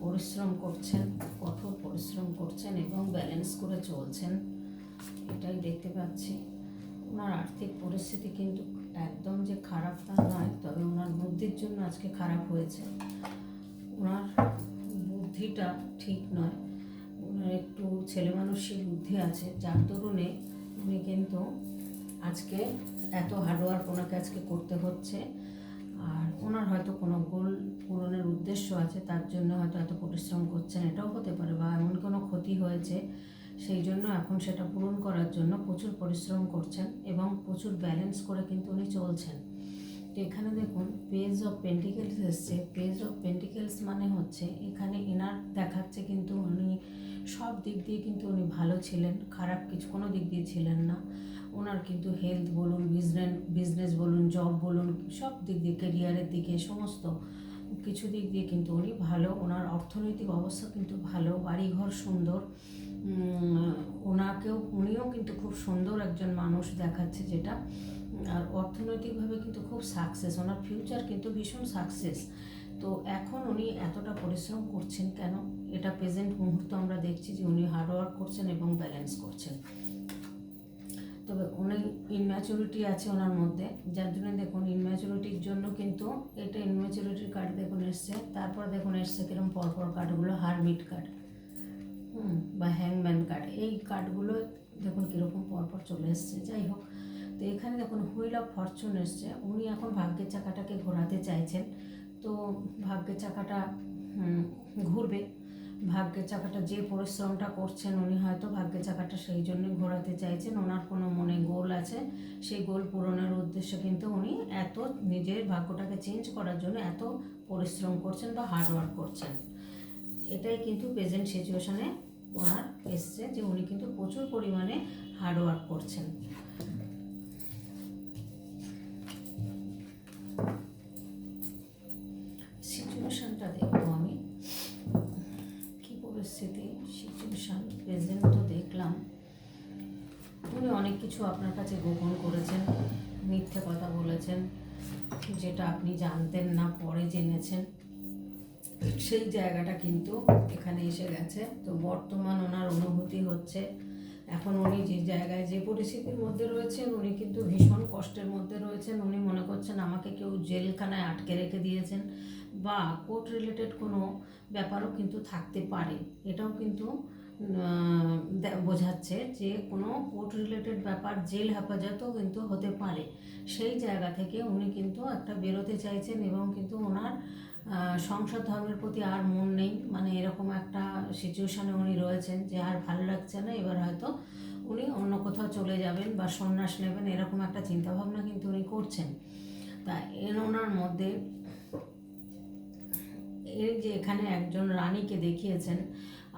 পরিশ্রম করছেন, কঠোর পরিশ্রম করছেন এবং ব্যালেন্স করে চলছেন, এটাই দেখতে পাচ্ছি। ওনার আর্থিক পরিস্থিতি কিন্তু একদম যে খারাপ তা নয়, তবে ওনার বুদ্ধির জন্য আজকে খারাপ হয়েছে। ওনার বুদ্ধিটা ঠিক নয়। ওনার একটু ছেলে মানুষের বুদ্ধি আছে, যার দরুনে উনি কিন্তু আজকে এত হার্ডওয়ার্ক ওনাকে আজকে করতে হচ্ছে। আর ওনার হয়তো কোনো গোল পূরণের উদ্দেশ্য আছে, তার জন্য হয়তো এত পরিশ্রম করছেন, এটাও হতে পারে বা এমন কোনো ক্ষতি হয়েছে, সেই জন্য এখন সেটা পূরণ করার জন্য প্রচুর পরিশ্রম করছেন এবং প্রচুর ব্যালেন্স করে কিন্তু উনি চলছেন। তো এখানে দেখুন পেজ অফ পেন্টিকেলস এসছে। পেজ অফ পেন্টিকেলস মানে হচ্ছে এখানে এনার দেখাচ্ছে কিন্তু উনি সব দিক দিয়ে কিন্তু উনি ভালো ছিলেন, খারাপ কিছু কোনো দিক দিয়ে ছিলেন না। ওনার কিন্তু হেলথ বলুন বিজনেস বিজনেস বলুন জব বলুন, সব দিক দিয়ে কেরিয়ারের দিকে সমস্ত কিছু দিক দিয়ে কিন্তু উনি ভালো। ওনার অর্থনৈতিক অবস্থা কিন্তু ভালো, বাড়িঘর সুন্দর। ওনাকেও, উনিও কিন্তু খুব সুন্দর একজন মানুষ দেখাচ্ছে যেটা। আর অর্থনৈতিকভাবে কিন্তু খুব সাকসেস ওনার ফিউচার কিন্তু ভীষণ সাকসেস তো এখন উনি এতটা পরিশ্রম করছেন কেন? এটা প্রেজেন্ট মুহূর্ত আমরা দেখছি যে উনি হার্ডওয়ার্ক করছেন এবং ব্যালেন্স করছেন। তবে উনি ইনম্যাচুরিটি আছে ওনার মধ্যে। যার জন্য দেখুন ইনম্যাচুরিটির জন্য কিন্তু এটা ইনম্যাচুরিটির কার্ড দেখুন এসছে। তারপর দেখুন এসছে কীরকম পরপর কার্ডগুলো হারমিট কার্ড হুম, বা হ্যাংম্যান কার্ড এই কার্ডগুলো দেখুন কীরকম পরপর চলে এসছে। যাই হোক, তো এখানে দেখুন হুইল অফ ফরচুন এসছে। উনি এখন ভাগ্যের চাকাটাকে ঘোরাতে চাইছেন। তো ভাগ্যের চাকাটা ঘুরবে। ভাগ্যের চাকাটা যে পরিশ্রমটা করছেন, উনি হয়তো ভাগ্যের চাকাটা সেই জন্য ঘোরাতে চাইছেন। ওনার কোনো মনে গোল আছে? সেই গোল পূরণের উদ্দেশ্যে কিন্তু উনি এত নিজের ভাগ্যটাকে চেঞ্জ করার জন্য এত পরিশ্রম করছেন বা হার্ডওয়ার্ক করছেন। এটাই কিন্তু প্রেজেন্ট সিচুয়েশনে ওনার এসছে যে উনি কিন্তু প্রচুর পরিমাণে হার্ডওয়ার্ক করছেন। কথা বলেছেন যেটা আপনি জানতেন না, পরে জেনেছেন, সেই জায়গাটা কিন্তু এখানে এসে গেছে। তো বর্তমান ওনার অনুভূতি হচ্ছে, এখন উনি যে জায়গায় যে পরিস্থিতির মধ্যে রয়েছেন, উনি কিন্তু ভীষণ কষ্টের মধ্যে রয়েছেন। উনি মনে করছেন, আমাকে কেউ জেলখানায় আটকে রেখে দিয়েছেন বা কোর্ট রিলেটেড কোনো ব্যাপারও কিন্তু থাকতে পারে। এটাও কিন্তু বোঝাচ্ছে যে কোনো কোর্ট রিলেটেড ব্যাপার জেল হেফাজতও কিন্তু হতে পারে। সেই জায়গা থেকে উনি কিন্তু একটা বেরোতে চাইছেন এবং কিন্তু ওনার সংসার ধর্মের প্রতি আর মন নেই। মানে এরকম একটা সিচুয়েশানে উনি রয়েছেন যে আর ভালো লাগছে না, এবার হয়তো উনি অন্য কোথাও চলে যাবেন বা সন্ন্যাস নেবেন, এরকম একটা চিন্তাভাবনা কিন্তু উনি করছেন। তা এর ওনার মধ্যে এই যে এখানে একজন রানীকে দেখিয়েছেন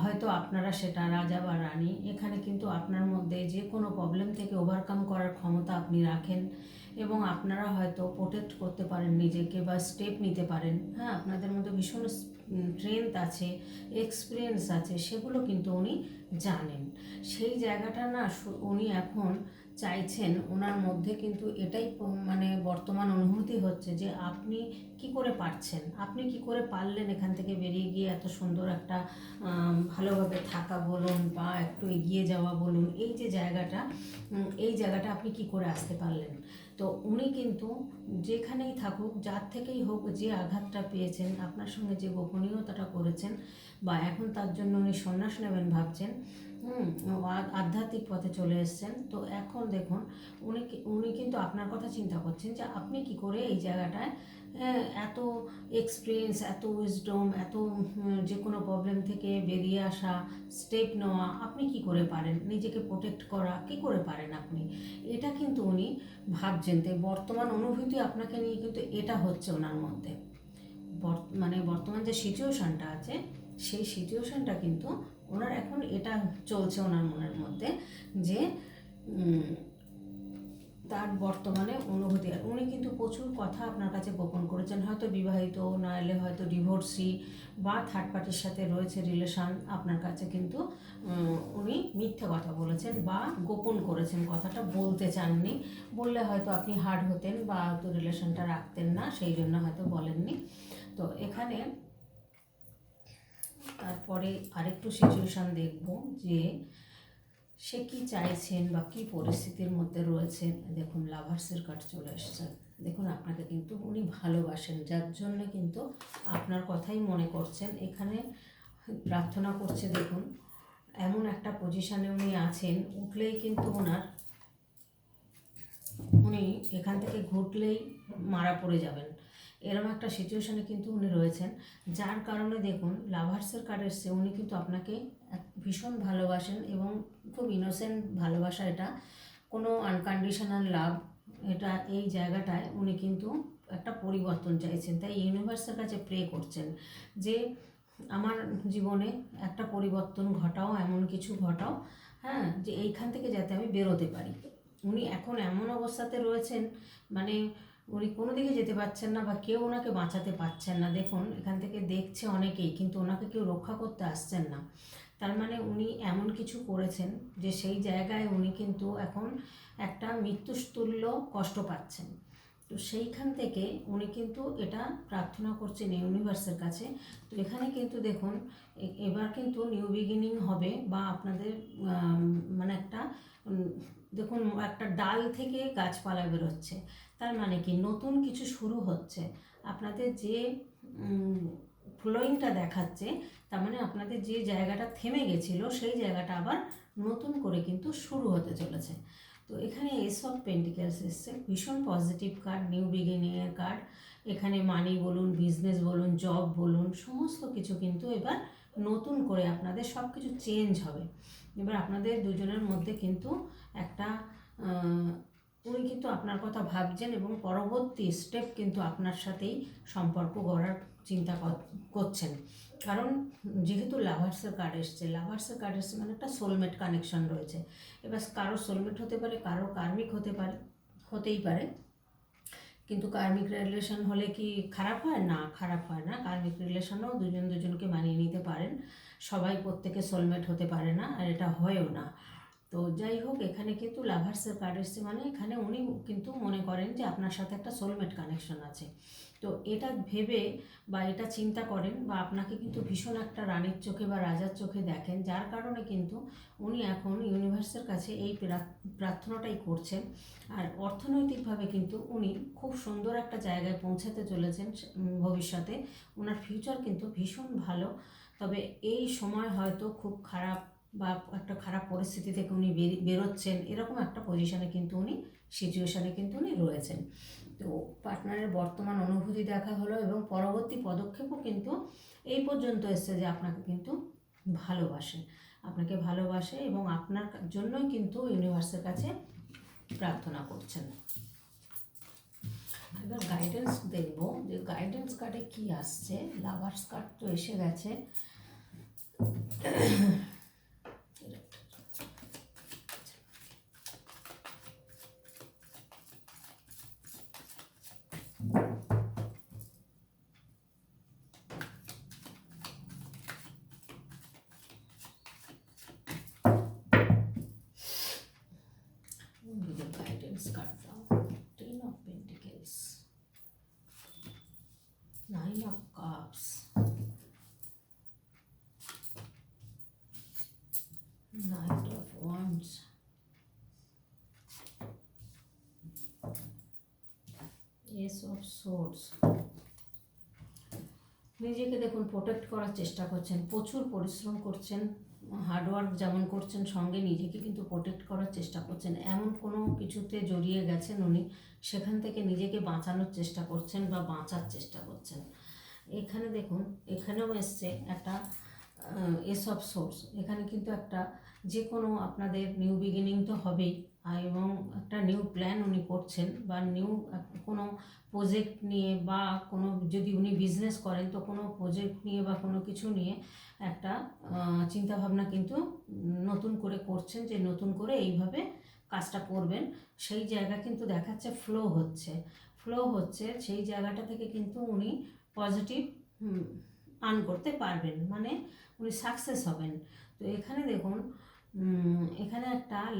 হয়তো আপনারা সেটা রাজা বা রানী, এখানে কিন্তু আপনার মধ্যে যে কোনো প্রবলেম থেকে ওভারকাম করার ক্ষমতা আপনি রাখেন এবং আপনারা হয়তো প্রোটেক্ট করতে পারেন নিজেকে বা স্টেপ নিতে পারেন। হ্যাঁ আপনাদের মধ্যে ভীষণ স্ট্রেংথ আছে এক্সপিরিয়েন্স আছে, সেগুলো কিন্তু উনি জানেন। সেই জায়গাটা না উনি এখন চাইছেন, ওনার মধ্যে কিন্তু এটাই মানে বর্তমান অনুভূতি হচ্ছে যে আপনি কি করে পারছেন? আপনি কি করে পারলেন এখান থেকে বেরিয়ে গিয়ে এত সুন্দর একটা ভালোভাবে থাকা বলুন বা একটু এগিয়ে যাওয়া বলুন? এই যে জায়গাটা এই জায়গাটা আপনি কি করে আসতে পারলেন? তো উনি কিন্তু যেখানেই থাকুক, যার থেকেই হোক যে আঘাতটা পেয়েছেন, আপনার সঙ্গে যে গোপনীয়তাটা করেছেন বা এখন তার জন্য উনি সন্ন্যাস নেবেন ভাবছেন আধ্যাত্মিক পথে চলে এসছেন। তো এখন দেখুন, উনি উনি কিন্তু আপনার কথা চিন্তা করছেন যে আপনি কি করে এই জায়গাটায় এত এক্সপিরিয়েন্স এত উইজডম এত যে কোনো প্রবলেম থেকে বেরিয়ে আসা স্টেপ নেওয়া, আপনি কি করে পারেন? নিজেকে প্রোটেক্ট করা, কি করে পারেন আপনি? এটা কিন্তু উনি ভাবছেন। তাই বর্তমান অনুভূতি আপনাকে নিয়ে কিন্তু এটা হচ্ছে ওনার মধ্যে। মানে বর্তমান যে সিচুয়েশনটা আছে, সেই সিচুয়েশনটা কিন্তু ওনার এখন এটা চলছে ওনার মনের মধ্যে যে তার বর্তমানে অনুভূতি। উনি কিন্তু প্রচুর কথা আপনার কাছে গোপন করেছেন। হয়তো বিবাহিত, না এলে হয়তো ডিভোর্সি বা থার্ড পার্টির সাথে রয়েছে রিলেশন আপনার কাছে কিন্তু উনি মিথ্যে কথা বলেছেন বা গোপন করেছেন। কথাটা বলতে চাননি। বললে হয়তো আপনি হার্ড হতেন বা হয়তো রিলেশনটা রাখতেন না, সেই জন্য হয়তো বলেননি। তো এখানে তারপরে আরেকটু সিচুয়েশান দেখব যে সে কি চাইছেন বা কী পরিস্থিতির মধ্যে রয়েছে দেখুন, লাভার্সের কার্ড চলে এসছে। দেখুন, আপনাকে কিন্তু উনি ভালোবাসেন, যার জন্য কিন্তু আপনার কথাই মনে করছেন। এখানে প্রার্থনা করছে, দেখুন, এমন একটা পজিশানে উনি আছেন, উঠলেই কিন্তু ওনার, উনি এখান থেকে ঘুরলেই মারা পড়ে যাবেন। এরকম একটা সিচুয়েশানে কিন্তু উনি রয়েছেন, যার কারণে দেখুন, লাভার্সের কার্ড এসছে, উনি কিন্তু আপনাকে ভীষণ ভালোবাসেন এবং খুব ইনোসেন্ট ভালোবাসা এটা। কোনো আনকন্ডিশনাল লাভ এটা এই জায়গাটায় উনি কিন্তু একটা পরিবর্তন চাইছেন। তাই ইউনিভার্সের কাছে প্রে করছেন যে আমার জীবনে একটা পরিবর্তন ঘটাও, এমন কিছু ঘটাও হ্যাঁ যে এইখান থেকে যাতে আমি বেরোতে পারি। উনি এখন এমন অবস্থাতে রয়েছেন মানে উনি কোনো দিকে যেতে পারছেন না বা কেউ ওনাকে বাঁচাতে পারছেন না। দেখুন, এখান থেকে দেখছে অনেকেই, কিন্তু ওনাকে কেউ রক্ষা করতে আসছেন না। তার মানে উনি এমন কিছু করেছেন যে সেই জায়গায় উনি কিন্তু এখন একটা মৃত্যুতুল্য কষ্ট পাচ্ছেন। তো সেইখান থেকে উনি কিন্তু এটা প্রার্থনা করছেন ইউনিভার্সের কাছে। তো এখানে কিন্তু দেখুন এবার কিন্তু নিউ বিগিনিং হবে বা আপনাদের মানে একটা দেখুন একটা ডাল থেকে গাছপালা বেরোচ্ছে। তার মানে কি? নতুন কিছু শুরু হচ্ছে। আপনাদের যে ফ্লোয়িংটা দেখাচ্ছে তার মানে আপনাদের যে জায়গাটা থেমে গেছিল, সেই জায়গাটা আবার নতুন করে কিন্তু শুরু হতে চলেছে। তো এখানে এসব পেন্টিক্যালস এসছে, ভীষণ পজিটিভ কার্ড নিউ বিগিনিংয়ের কার্ড এখানে মানি বলুন বিজনেস বলুন জব বলুন, সমস্ত কিছু কিন্তু এবার নতুন করে আপনাদের সব কিছু চেঞ্জ হবে। এবার আপনাদের দুজনের মধ্যে কিন্তু একটা উনি কিন্তু আপনার কথা ভাবছেন এবং পরবর্তী স্টেপ কিন্তু আপনার সাথেই সম্পর্ক গড়ার চিন্তা কর- করছেন। কারণ যেহেতু লাভার্সের কার্ড এসছে, লাভার্সের কার্ড এসছে মানে একটা সোলমেট কানেকশন রয়েছে। এবার কারও সোলমেট হতে পারে কারও কার্মিক হতে পারে, হতেই পারে। কিন্তু কার্মিক রিলেশন হলে কি খারাপ হয়? না, খারাপ হয় না। কার্মিক রিলেশনও দুজন দুজনকে মানিয়ে নিতে পারেন। সবাই প্রত্যেকে সোলমেট হতে পারে না, আর এটা হয়ও না। তো যাই হোক, এখানে কিন্তু লাভার্সের কার্ড এসছে মানে এখানে উনি কিন্তু মনে করেন যে আপনার সাথে একটা সোলমেট কানেকশন আছে। তো এটা ভেবে বা এটা চিন্তা করেন বা আপনাকে কিন্তু ভীষণ একটা রানীর চোখে বা রাজার চোখে দেখেন, যার কারণে কিন্তু উনি এখন ইউনিভার্সের কাছে এই প্রার্থনাটাই করছেন। আর অর্থনৈতিকভাবে কিন্তু উনি খুব সুন্দর একটা জায়গায় পৌঁছাতে চলেছেন ভবিষ্যতে। ওনার ফিউচার কিন্তু ভীষণ ভালো। তবে এই সময় হয়তো খুব খারাপ বা একটা খারাপ পরিস্থিতি থেকে উনি বেরোচ্ছেন, এরকম একটা পজিশানে কিন্তু উনি সিচুয়েশানে কিন্তু উনি রয়েছেন। তো পার্টনারের বর্তমান অনুভূতি দেখা হলো এবং পরবর্তী পদক্ষেপও কিন্তু এই পর্যন্ত এসছে যে আপনাকে কিন্তু ভালোবাসে। আপনাকে ভালোবাসে এবং আপনার জন্যই কিন্তু ইউনিভার্সের কাছে প্রার্থনা করছেন। এবার গাইডেন্স দেখব যে গাইডেন্স কার্ডে কি আসছে। লাভার্স কার্ড তো এসে গেছে। Guidance card now. Ten of Pentacles. Nine of Cups. Knight of Wands. Ace of Swords. নিজেকে দেখুন প্রোটেক্ট করার চেষ্টা করছেন প্রচুর পরিশ্রম করছেন হার্ডওয়ার্ক যেমন করছেন, সঙ্গে নিজেকে কিন্তু প্রোটেক্ট করার চেষ্টা করছেন। এমন কোনো কিছুতে জড়িয়ে গেছেন উনি, সেখান থেকে নিজেকে বাঁচানোর চেষ্টা করছেন বা বাঁচার চেষ্টা করছেন। এখানে দেখুন, এখানেও এসছে একটা এসব সোর্স এখানে কিন্তু একটা যে কোনো আপনাদের নিউ বিগিনিং তো হবেই। এবং একটা নিউ প্ল্যান উনি করছেন বা নিউ কোনো প্রজেক্ট নিয়ে বা কোনো, যদি উনি বিজনেস করেন, তো কোনো প্রজেক্ট নিয়ে বা কোনো কিছু নিয়ে একটা চিন্তাভাবনা কিন্তু নতুন করে করছেন যে নতুন করে এইভাবে কাজটা করবেন। সেই জায়গা কিন্তু দেখাচ্ছে ফ্লো হচ্ছে। ফ্লো হচ্ছে, সেই জায়গাটা থেকে কিন্তু উনি পজিটিভ আর্ন করতে পারবেন। মানে উনি সাকসেস হবেন। তো এখানে দেখুন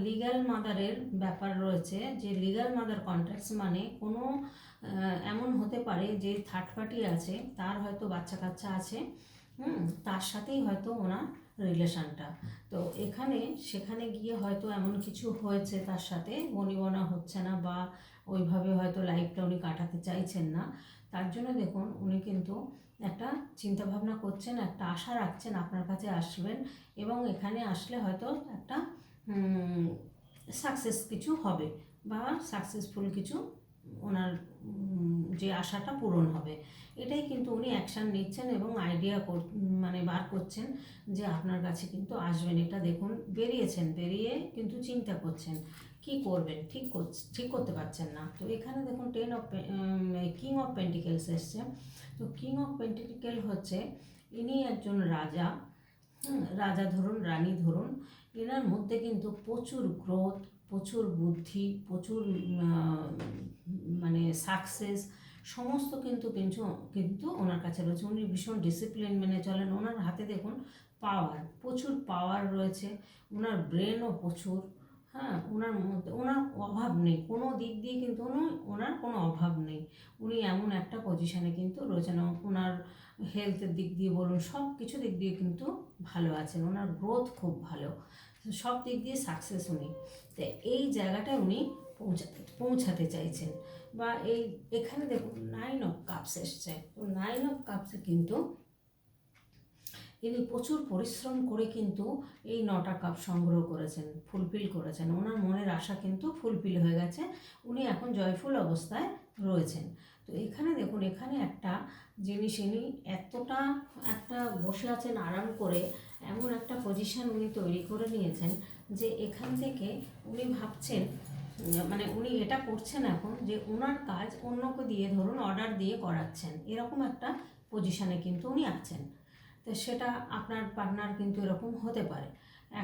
লিগ্যাল মাদারের ব্যাপার রয়েছে, যে লিগ্যাল মাদার কন্ট্রাক্টস মানে কোনো এমন হতে পারে যে থার্ড পার্টি আছে, তার হয়তো বাচ্চা কাচ্চা আছে তার সাথেই হয়তো ওনার রিলেশনটা তো এখানে, সেখানে গিয়ে হয়তো এমন কিছু হয়েছে তার সাথে বনিবনা হচ্ছে না বা ওইভাবে হয়তো লাইফটা উনি কাটাতে চাইছেন না। তার জন্য দেখুন, উনি কিন্তু একটা চিন্তা ভাবনা করছেন, একটা আশা রাখছেন আপনার কাছে আসবেন, এবং এখানে আসলে হয়তো একটা সাকসেস কিছু হবে বা সাকসেসফুল কিছু ওনার যে আশাটা পূরণ হবে। এটাই কিন্তু উনি অ্যাকশান নিচ্ছেন এবং আইডিয়া মানে বার করছেন যে আপনার কাছে কিন্তু আসবেন। এটা দেখুন, বেরিয়েছেন, বেরিয়ে কিন্তু চিন্তা করছেন, কি করবেন? ঠিক করছ- ঠিক করতে পারছেন না। তো এখানে দেখুন ten of king of pentacles এসছে। তো কিং অফ পেন্টিকেল হচ্ছে, ইনি একজন রাজা। রাজা ধরুন, রানী ধরুন, এনার মধ্যে কিন্তু প্রচুর গ্রোথ প্রচুর বুদ্ধি, প্রচুর মানে সাকসেস সমস্ত কিন্তু কিন্তু কিন্তু ওনার কাছে রয়েছে। উনি ভীষণ ডিসিপ্লিন মেনে চলেন। ওনার হাতে দেখুন পাওয়ার প্রচুর পাওয়ার রয়েছে। ওনার ব্রেনও প্রচুর। হ্যাঁ ওনার মধ্যে, ওনার অভাব নেই। কোনো দিক দিয়ে কিন্তু উনি- ওনার কোনো অভাব নেই। উনি এমন একটা পজিশানে কিন্তু রয়েছেন ওনার হেলথের দিক দিয়ে বলুন সব কিছু দিক দিয়ে কিন্তু ভালো আছেন। ওনার গ্রোথ খুব ভালো। সব দিক দিয়ে সাকসেস উনি। তো এই জায়গাটায় উনি পৌঁছাতে পৌঁছাতে চাইছেন। বা এই, এখানে দেখুন নাইন অফ কাপস এসছে। তো নাইন অফ কাপসে কিন্তু ইনি প্রচুর পরিশ্রম করে কিন্তু এই নটা কাপ সংগ্রহ করেছেন, ফুলফিল করেছেন। ওনার মনের আশা কিন্তু ফুলফিল হয়ে গেছে। উনি এখন জয়ফুল অবস্থায় রয়েছেন। তো এখানে দেখুন, এখানে একটা জিনিস, ইনি এতটা, একটা বসে আছেন আরাম করে, এমন একটা পজিশন উনি তৈরি করে নিয়েছেন যে এখান থেকে উনি ভাবছেন মানে উনি এটা করছেন এখন যে ওনার কাজ অন্যকে দিয়ে ধরুন অর্ডার দিয়ে করাচ্ছেন। এরকম একটা পজিশানে কিন্তু উনি আছেন। তো সেটা আপনার পার্টনার কিন্তু এরকম হতে পারে।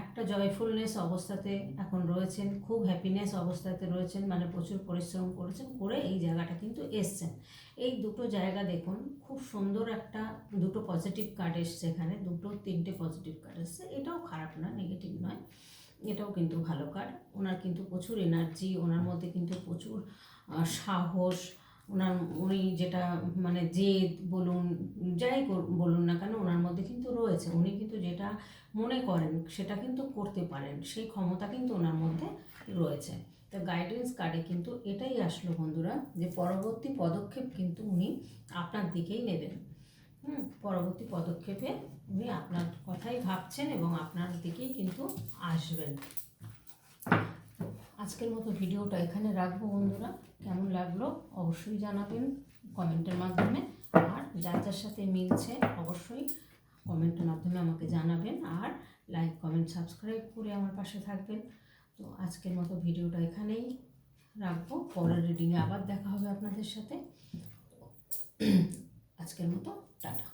একটা জয়ফুলনেস অবস্থাতে এখন রয়েছেন, খুব হ্যাপিনেস অবস্থাতে রয়েছেন মানে প্রচুর পরিশ্রম করেছেন, করে এই জায়গাটা কিন্তু এসছেন। এই দুটো জায়গা দেখুন, খুব সুন্দর একটা দুটো পজিটিভ কার্ড এসছে এখানে, দুটো তিনটে পজিটিভ কার্ড এসছে। এটাও খারাপ না নেগেটিভ নয়। এটাও কিন্তু ভালো কার্ড ওনার কিন্তু প্রচুর এনার্জি ওনার মধ্যে কিন্তু প্রচুর সাহস ওনার, উনি যেটা মানে জেদ বলুন, যাই বলুন না কেন, ওনার মধ্যে কিন্তু রয়েছে। উনি কিন্তু যেটা মনে করেন, সেটা কিন্তু করতে পারেন। সেই ক্ষমতা কিন্তু ওনার মধ্যে রয়েছে। তো গাইডেন্স কার্ডে কিন্তু এটাই আসলো বন্ধুরা, যে পরবর্তী পদক্ষেপ কিন্তু উনি আপনার দিকেই নেবেন। হুম, পরবর্তী পদক্ষেপে উনি আপনার কথাই ভাবছেন এবং আপনার দিকেই কিন্তু আসবেন। আজকের মতো ভিডিওটা এখানে রাখব বন্ধুরা। কেমন লাগল অবশ্যই জানাবেন কমেন্টের মাধ্যমে। আর যার যার সাথে মিলছে অবশ্যই কমেন্টের মাধ্যমে আমাকে জানাবেন। আর লাইক, কমেন্ট, সাবস্ক্রাইব করে আমার পাশে থাকবেন। তো আজকের মতো ভিডিওটা এখানেই রাখব। পরের রিডিংয়ে আবার দেখা হবে আপনাদের সাথে। আজকের মতো টাটা।